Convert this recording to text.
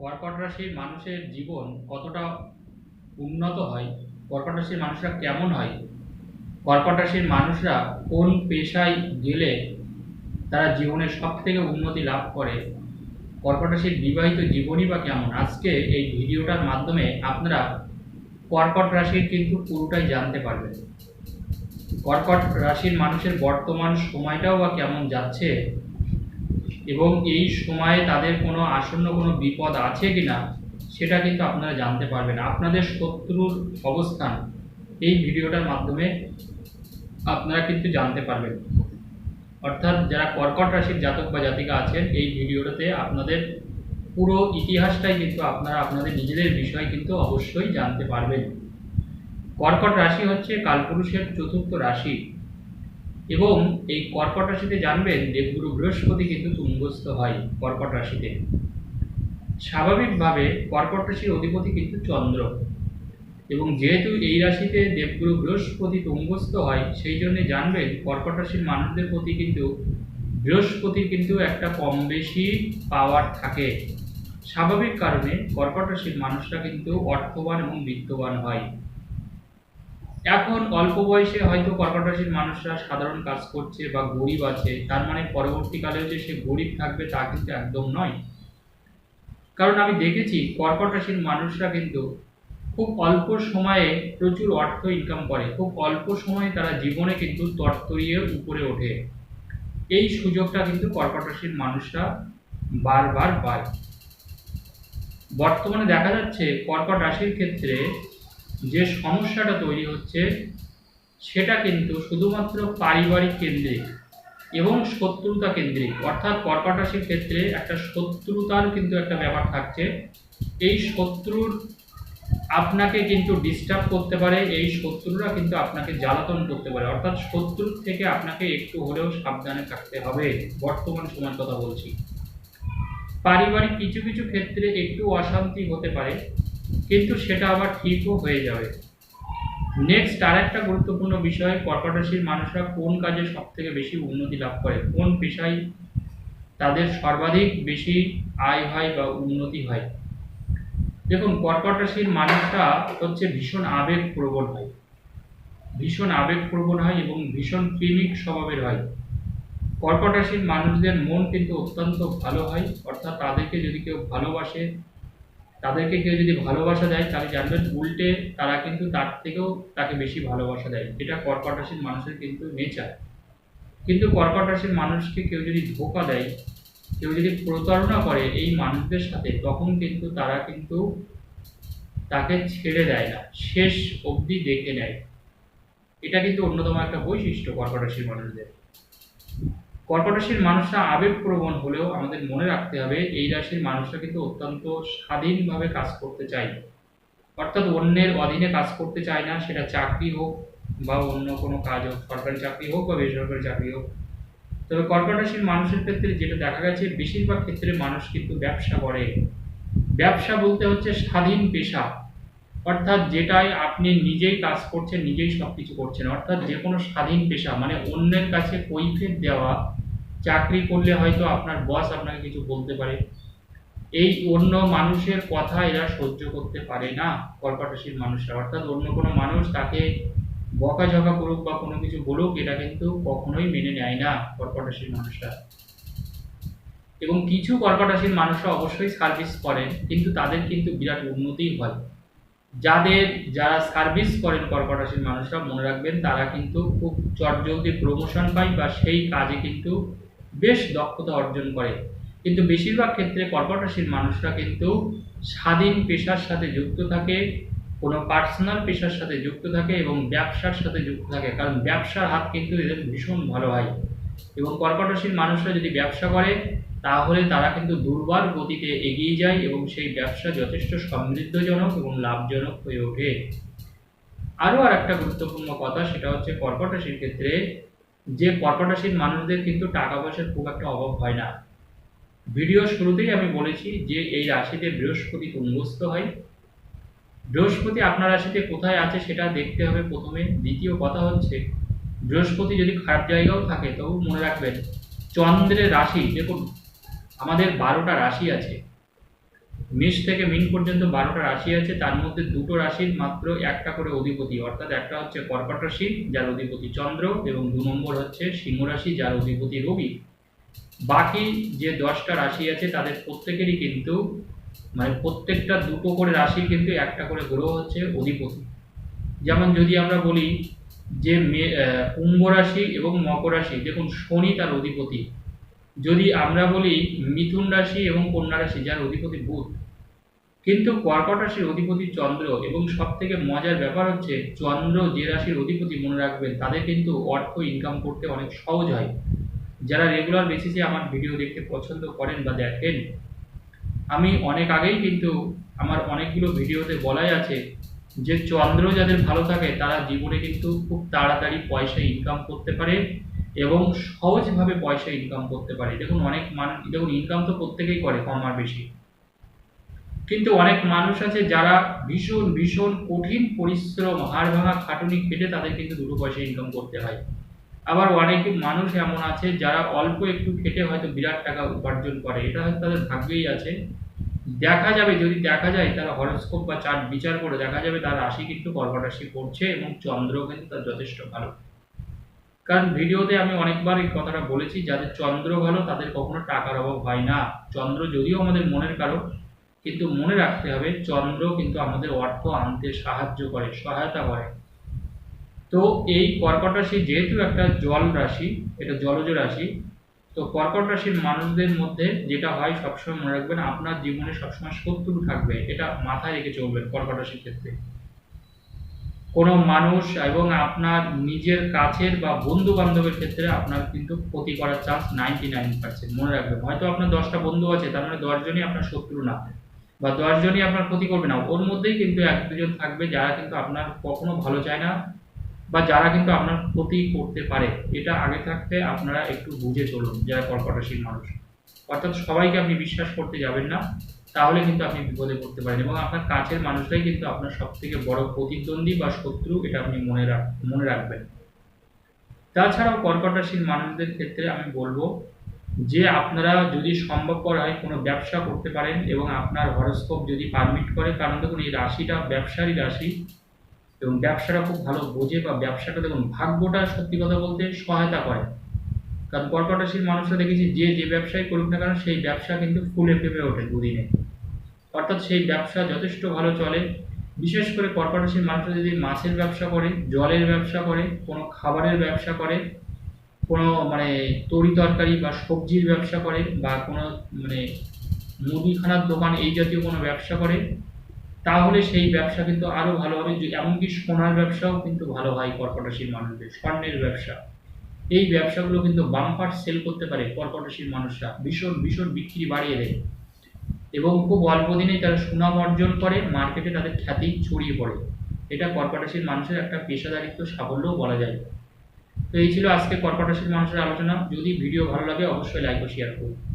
কর্কট রাশির মানুষের জীবন কতটা উন্নত হয়? কর্কট রাশির মানুষরা কেমন হয়? কর্কট রাশির মানুষরা কোন পেশায় গেলে তারা জীবনে সব থেকে উন্নতি লাভ করে? কর্কট রাশির বিবাহিত জীবনই বা কেমন? আজকে এই ভিডিওটার মাধ্যমে আপনারা কর্কট রাশির কিন্তু পুরোটাই জানতে পারবেন। কর্কট রাশির মানুষের বর্তমান সময়টাও বা কেমন যাচ্ছে? এবং এই সময়ে তাদের কোনো আসন্ন কোনো বিপদ আছে কিনা, সেটা কিন্তু আপনারা জানতে পারবেন। আপনাদের শত্রুর অবস্থান, এই ভিডিওটার মাধ্যমে আপনারা কিন্তু জানতে পারবেন। অর্থাৎ যারা কর্কট রাশির জাতক বা জাতিকা আছেন, এই ভিডিওটাতে আপনাদের পুরো ইতিহাসটাই কিন্তু আপনারা আপনাদের নিজেদের বিষয় কিন্তু অবশ্যই জানতে পারবেন। কর্কট রাশি হচ্ছে কালপুরুষের চতুর্থ রাশি। এবং এই কর্কট রাশিতে জানবেন দেবগুরু বৃহস্পতি কিন্তু তুঙ্গস্থ হয় কর্কট রাশিতে। স্বাভাবিকভাবে কর্কট রাশির অধিপতি কিন্তু চন্দ্র। এবং যেহেতু এই রাশিতে দেবগুরু বৃহস্পতি তুঙ্গস্থ হয়, সেই জন্য জানবেন কর্কট রাশির মানুষদের প্রতি কিন্তু বৃহস্পতির কিন্তু একটা কম বেশি পাওয়ার থাকে। স্বাভাবিক কারণে কর্কট রাশির মানুষরা কিন্তু অর্থবান এবং বিত্তবান হয়। এখন অল্প বয়সে হয়তো কর্কট রাশির মানুষরা সাধারণ কাজ করছে বা গরিব আছে, তার মানে পরবর্তীকালেও যে সে গরিব থাকবে তা কিন্তু একদম নয়। কারণ আমি দেখেছি কর্কট রাশির মানুষরা কিন্তু খুব অল্প সময়ে প্রচুর অর্থ ইনকাম করে, খুব অল্প সময়ে তারা জীবনে কিন্তু তরতরিয়ে উপরে ওঠে। এই সুযোগটা কিন্তু কর্কট রাশির মানুষরা বারবার পায়। বর্তমানে দেখা যাচ্ছে কর্কট রাশির ক্ষেত্রে যে সমস্যাটা তৈরি হচ্ছে, সেটা কিন্তু শুধুমাত্র পারিবারিক কেন্দ্রিক এবং শত্রুতা কেন্দ্রিক। অর্থাৎ কর্কট ক্ষেত্রে একটা শত্রুতার কিন্তু একটা ব্যাপার থাকছে। এই শত্রুর আপনাকে কিন্তু ডিস্টার্ব করতে পারে, এই শত্রুরা কিন্তু আপনাকে জ্বালাতন করতে পারে। অর্থাৎ শত্রুর থেকে আপনাকে একটু হলেও সাবধানে থাকতে হবে, বর্তমান সময়ের কথা বলছি। পারিবারিক কিছু কিছু ক্ষেত্রে একটু অশান্তি হতে পারে কিন্তু সেটা আবার ঠিকও হয়ে যাবে। নেক্সট আর একটা গুরুত্বপূর্ণ বিষয় কর্কট মানুষরা কোন কাজে সব থেকে বেশি উন্নতি লাভ করে? কোন পেশায় তাদের সর্বাধিক বেশি আয় হয় বা উন্নতি হয়? দেখুন কর্কট মানুষরা হচ্ছে ভীষণ আবেগ প্রবণ হয়। ভীষণ আবেগ প্রবণ হয় এবং ভীষণ প্রেমিক স্বভাবের হয়। কর্কট মানুষদের মন কিন্তু অত্যন্ত ভালো হয়, অর্থাৎ তাদেরকে যদি কেউ ভালোবাসে তাদেরকে কেউ যদি ভালোবাসা দেয়, তাহলে জানবেন উল্টে তারা কিন্তু তার থেকেও তাকে বেশি ভালোবাসা দেয়। এটা কর্কট রাশির মানুষের কিন্তু নেচার কিন্তু কর্কট রাশির মানুষকে কেউ যদি ধোকা দেয়, কেউ যদি প্রতারণা করে এই মানুষদের সাথে, তখন কিন্তু তারা কিন্তু তাকে ছেড়ে দেয় না, শেষ অবধি দেখে নেয়। এটা কিন্তু অন্যতম একটা বৈশিষ্ট্য কর্কট রাশির মানুষদের। কর্কট রাশির মানুষরা আবেগপ্রবণ হলেও আমাদের মনে রাখতে হবে, এই রাশির মানুষরা কিন্তু অত্যন্ত স্বাধীনভাবে কাজ করতে চায়। অর্থাৎ অন্যের অধীনে কাজ করতে চায় না, সেটা চাকরি হোক বা অন্য কোনো কাজ হোক, সরকারি চাকরি হোক বা বেসরকারি চাকরি হোক। তবে কর্কট রাশির মানুষের ক্ষেত্রে যেটা দেখা গেছে, বেশিরভাগ ক্ষেত্রে মানুষ কিন্তু ব্যবসা করে। ব্যবসা বলতে হচ্ছে স্বাধীন পেশা। অর্থাৎ যেটাই আপনি নিজেই কাজ করছেন, নিজেই সব কিছু করছেন। অর্থাৎ যে কোনো স্বাধীন পেশা মানে অন্যের কাছে কৈফিয়ত দেওয়া চাকরি করলে হয়তো আপনার বস আপনাকে কিছু বলতে পারে। এই অন্য মানুষের কথা এরা সহ্য করতে পারে না কর্কট রাশির মানুষরা। অর্থাৎ অন্য কোনো মানুষ তাকে বকাঝকা করুক বা কোনো কিছু বলুক, এটা কিন্তু কখনোই মেনে নেয় না কর্কট রাশির মানুষরা। এবং কিছু কর্কট রাশির মানুষরা অবশ্যই সার্ভিস করেন, কিন্তু তাদের কিন্তু বিরাট উন্নতি হয়। যাদের, যারা সার্ভিস করেন কর্কট রাশির মানুষরা, মনে রাখবেন, তারা কিন্তু খুব চটজলদি প্রমোশন পায় বা সেই কাজে কিন্তু বেশ দক্ষতা অর্জন করে। কিন্তু বেশিরভাগ ক্ষেত্রে কর্কট মানুষরা কিন্তু স্বাধীন পেশার সাথে যুক্ত থাকে, কোনো পার্সোনাল পেশার সাথে যুক্ত থাকে এবং ব্যবসার সাথে যুক্ত থাকে। কারণ ব্যবসার হাত কিন্তু এদের ভীষণ ভালো হয় এবং কর্কট মানুষরা যদি ব্যবসা করে, তাহলে তারা কিন্তু দুর্বার গতিতে এগিয়ে যায় এবং সেই ব্যবসা যথেষ্ট সমৃদ্ধজনক এবং লাভজনক হয়ে ওঠে। আরও আর একটা গুরুত্বপূর্ণ কথা সেটা হচ্ছে কর্কটরাশির ক্ষেত্রে যে কর্কট মানুষদের কিন্তু টাকা পয়সার খুব একটা অভাব হয় না। ভিডিও শুরুতেই আমি বলেছি যে এই রাশিতে বৃহস্পতি তুঙ্গস্থ হয়। বৃহস্পতি আপনার রাশিতে কোথায় আছে সেটা দেখতে হবে প্রথমে। দ্বিতীয় কথা হচ্ছে, বৃহস্পতি যদি খারাপ জায়গাও থাকে তবু মনে রাখবেন, চন্দ্রের রাশি, দেখুন, আমাদের বারোটা রাশি আছে। মেষ থেকে মিন পর্যন্ত বারোটা রাশি আছে, তার মধ্যে দুটো রাশির মাত্র একটা করে অধিপতি। অর্থাৎ একটা হচ্ছে কর্কট রাশি, যার অধিপতি চন্দ্র, এবং দু নম্বর হচ্ছে সিংহ রাশি, যার অধিপতি রবি। বাকি যে দশটা রাশি আছে, তাদের প্রত্যেকেরই কিন্তু মানে প্রত্যেকটা দুটো করে রাশির কিন্তু একটা করে গ্রহ হচ্ছে অধিপতি। যেমন যদি আমরা বলি যে কুম্ভ রাশি এবং মকর রাশি, দেখুন শনি তার অধিপতি। যদি আমরা বলি মিথুন রাশি এবং কন্যা রাশি, যার অধিপতি বুধ, কিন্তু কর্কট রাশির অধিপতি চন্দ্র এবং সব থেকে মজার ব্যাপার হচ্ছে চন্দ্র যে রাশির অধিপতি মনে রাখবেন, তাদের কিন্তু অর্থ ইনকাম করতে অনেক সহজ হয়। যারা রেগুলার বেসিসে আমার ভিডিও দেখতে পছন্দ করেন বা দেখেন, আমি অনেক আগেই কিন্তু আমার অনেকগুলো ভিডিওতে বলাই আছে যে চন্দ্র যাদের ভালো থাকে, তারা জীবনে কিন্তু খুব তাড়াতাড়ি পয়সা ইনকাম করতে পারে। এবং সহজভাবে পয়সা ইনকাম করতে পারে। দেখুন, অনেক মানুষ দেখুন ইনকাম তো প্রত্যেকেই করে, কম আর বেশি। কিন্তু অনেক মানুষ আছে যারা ভীষণ ভীষণ কঠিন পরিশ্রম হাড় ভাঙা খাটুনি খেটে তাদের কিন্তু দুটো পয়সা ইনকাম করতে হয়। আবার অনেক মানুষ এমন আছে যারা অল্প একটু খেটে হয়তো বিরাট টাকা উপার্জন করে। এটা হয়তো তাদের ভাগ্যেই আছে। দেখা যাবে, যদি দেখা যায়, তারা হরস্কোপ বা চার্ট বিচার করে, দেখা যাবে তার রাশি কিন্তু কর্কট রাশি এবং চন্দ্র কিন্তু তার যথেষ্ট ভালো। কারণ ভিডিওতে আমি অনেকবার এই কথাটা বলেছি, যাদের চন্দ্র ভালো তাদের কখনো টাকার অভাব হয় না। চন্দ্র যদিও আমাদের মনের কারক কিন্তু মনে রাখতে হবে চন্দ্র কিন্তু আমাদের অর্থ আনতে সাহায্য করে, সহায়তা করে। তো এই কর্কট রাশি যেহেতু একটা জল রাশি, এটা জলজ রাশি, তো কর্কট রাশির মানুষদের মধ্যে যেটা হয় সবসময় মনে রাখবেন, আপনার জীবনে সবসময় শত্রু থাকবে, এটা মাথায় রেখে চলবেন কর্কট রাশির ক্ষেত্রে। কোনো মানুষ এবং আপনার নিজের কাছের বা বন্ধু বান্ধবের ক্ষেত্রে আপনার কিন্তু ক্ষতি করার চান্স নাইনটি নাইন পার্সেন্ট মনে রাখবেন, হয়তো আপনার দশটা বন্ধু আছে, তার মানে দশজনই আপনার শত্রু না, বা দশজনই আপনার ক্ষতি করবে না। ওর মধ্যেই কিন্তু এক দুজন থাকবে যারা কিন্তু আপনার কখনো ভালো চায় না, বা যারা কিন্তু আপনার ক্ষতি করতে পারে। এটা আগে থাকতে আপনারা একটু বুঝে চলুন, যারা কর্কট রাশির মানুষ। অর্থাৎ সবাইকে আপনি বিশ্বাস করতে যাবেন না। তাহলে কিন্তু আপনি বিপদে পড়তে পারেন এবং আপনার কাছের মানুষরাই কিন্তু আপনার সব থেকে বড় প্রতিদ্বন্দ্বী বা শত্রু, এটা আপনি মনে রাখ, মনে রাখবেন। তাছাড়াও কর্কট রাশির মানুষদের ক্ষেত্রে আমি বলব যে, আপনারা যদি সম্ভবপর হয় কোনো ব্যবসা করতে পারেন এবং আপনার হরস্কোপ যদি পারমিট করে, কারণ দেখুন এই রাশিটা ব্যবসারই রাশি এবং ব্যবসাটা খুব ভালো বোঝে বা ব্যবসাটা দেখুন ভাগ্যটা সত্যি কথা বলতে সহায়তা করে। কারণ কর্কট রাশির মানুষরা দেখেছি যে যে ব্যবসায় করুক না কেন, সেই ব্যবসা কিন্তু ফুলে ফেপে ওঠে দুদিনে। অর্থাৎ সেই ব্যবসা যথেষ্ট ভালো চলে। বিশেষ করে কর্কট রাশির মানুষরা যদি মাছের ব্যবসা করে, জলের ব্যবসা করে, কোনো খাবারের ব্যবসা করে, কোনো মানে তরি তরকারি বা সবজির ব্যবসা করে, বা কোনো মানে মুদিখানার দোকান এই জাতীয় কোনো ব্যবসা করে, তাহলে সেই ব্যবসা কিন্তু আরও ভালো হবে। এমনকি সোনার ব্যবসাও কিন্তু ভালো হয় কর্কট রাশির মানুষদের, স্বর্ণের ব্যবসা। এই ব্যবসাগুলো কিন্তু বাম্পার সেল করতে পারে কর্কটশীল মানুষরা। ভীষণ ভীষণ বিক্রি বাড়িয়ে দেয়। এবং খুব অল্প দিনেই তারা সুনাম অর্জন করে, মার্কেটে তাদের খ্যাতি ছড়িয়ে পড়ে। এটা কর্কটশীল মানুষের একটা পেশাদারিত্ব সাফল্যও বলা যায়। তো এই ছিল আজকে কর্কটশীল মানুষের আলোচনা। যদি ভিডিও ভালো লাগে, অবশ্যই লাইক ও শেয়ার করুন।